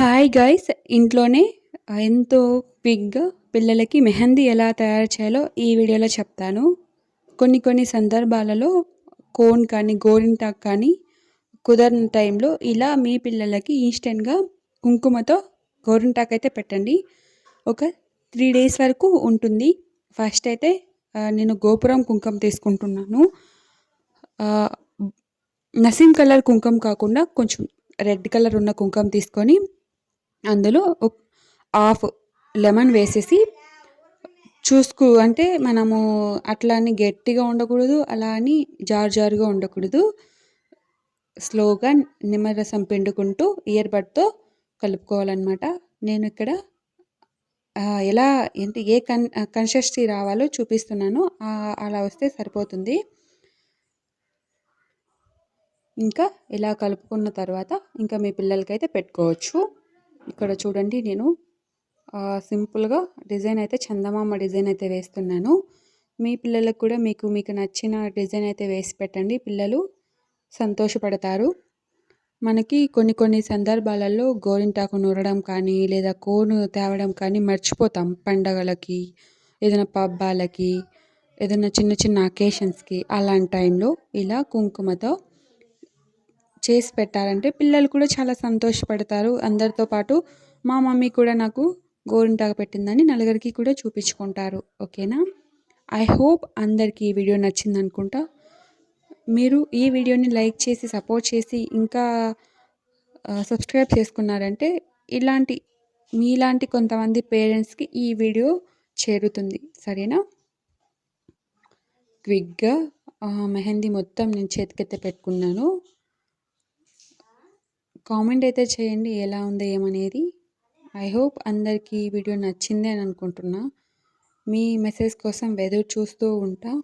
Hi guys ఇంట్లోనే ఎంతో క్విక్గా పిల్లలకి మెహందీ ఎలా తయారు చేయాలో ఈ వీడియోలో చెప్తాను. కొన్ని కొన్ని సందర్భాలలో కోన్ కానీ గోరింటాక్ కానీ కుదరని టైంలో ఇలా మీ పిల్లలకి ఇన్స్టెంట్గా కుంకుమతో గోరింటాక్ అయితే పెట్టండి. ఒక త్రీ డేస్ వరకు ఉంటుంది. ఫస్ట్ అయితే నేను గోపురం కుంకుమ తీసుకుంటున్నాను. నసీం కలర్ కుంకుమ కాకుండా కొంచెం రెడ్ కలర్ ఉన్న కుంకుమ తీసుకొని అందులో హాఫ్ లెమన్ వేసేసి చూసుకు అంటే మనము అట్లా అని గట్టిగా ఉండకూడదు అలా అని జారు జారుగా ఉండకూడదు. స్లోగా నిమ్మరసం పిండుకుంటూ ఇయర్ బడ్తో కలుపుకోవాలన్నమాట. నేను ఇక్కడ ఎలా ఏంటి ఏ కన్ కన్సిస్టెన్సీ రావాలో చూపిస్తున్నాను. అలా వస్తే సరిపోతుంది. ఇంకా ఇలా కలుపుకున్న తర్వాత ఇంకా మీ పిల్లలకైతే పెట్టుకోవచ్చు. ఇక్కడ చూడండి నేను సింపుల్గా డిజైన్ అయితే చందమామ డిజైన్ అయితే వేస్తున్నాను. మీ పిల్లలకు కూడా మీకు మీకు నచ్చిన డిజైన్ అయితే వేసి పెట్టండి. పిల్లలు సంతోషపడతారు. మనకి కొన్ని కొన్ని సందర్భాలలో గోరింటాకు నూరడం కానీ లేదా కోను తేవడం కానీ మర్చిపోతాం పండగలకి ఏదైనా పబ్బాలకి ఏదైనా చిన్న చిన్న అకేషన్స్కి అలాంటి టైంలో ఇలా కుంకుమతో చేసి పెట్టారంటే పిల్లలు కూడా చాలా సంతోషపడతారు. అందరితో పాటు మా మమ్మీ కూడా నాకు గోరింటాకు పెట్టిందని నలుగురికి కూడా చూపించుకుంటారు. ఓకేనా? ఐ హోప్ అందరికీ ఈ వీడియో నచ్చింది అనుకుంటా మీరు ఈ వీడియోని లైక్ చేసి సపోర్ట్ చేసి ఇంకా సబ్స్క్రైబ్ చేసుకున్నారంటే ఇలాంటి మీలాంటి కొంతమంది పేరెంట్స్కి ఈ వీడియో చేరుతుంది. సరేనా? క్విక్గా మెహందీ మొత్తం నేను చేతికైతే పెట్టుకున్నాను. కామెంట్ అయితే చేయండి ఎలా ఉంది ఏమనేది. ఐ హోప్ అందరికీ ఈ వీడియో నచ్చింది అని అనుకుంటున్నా. మీ మెసేజ్ కోసం వెదురు చూస్తూ ఉంటా.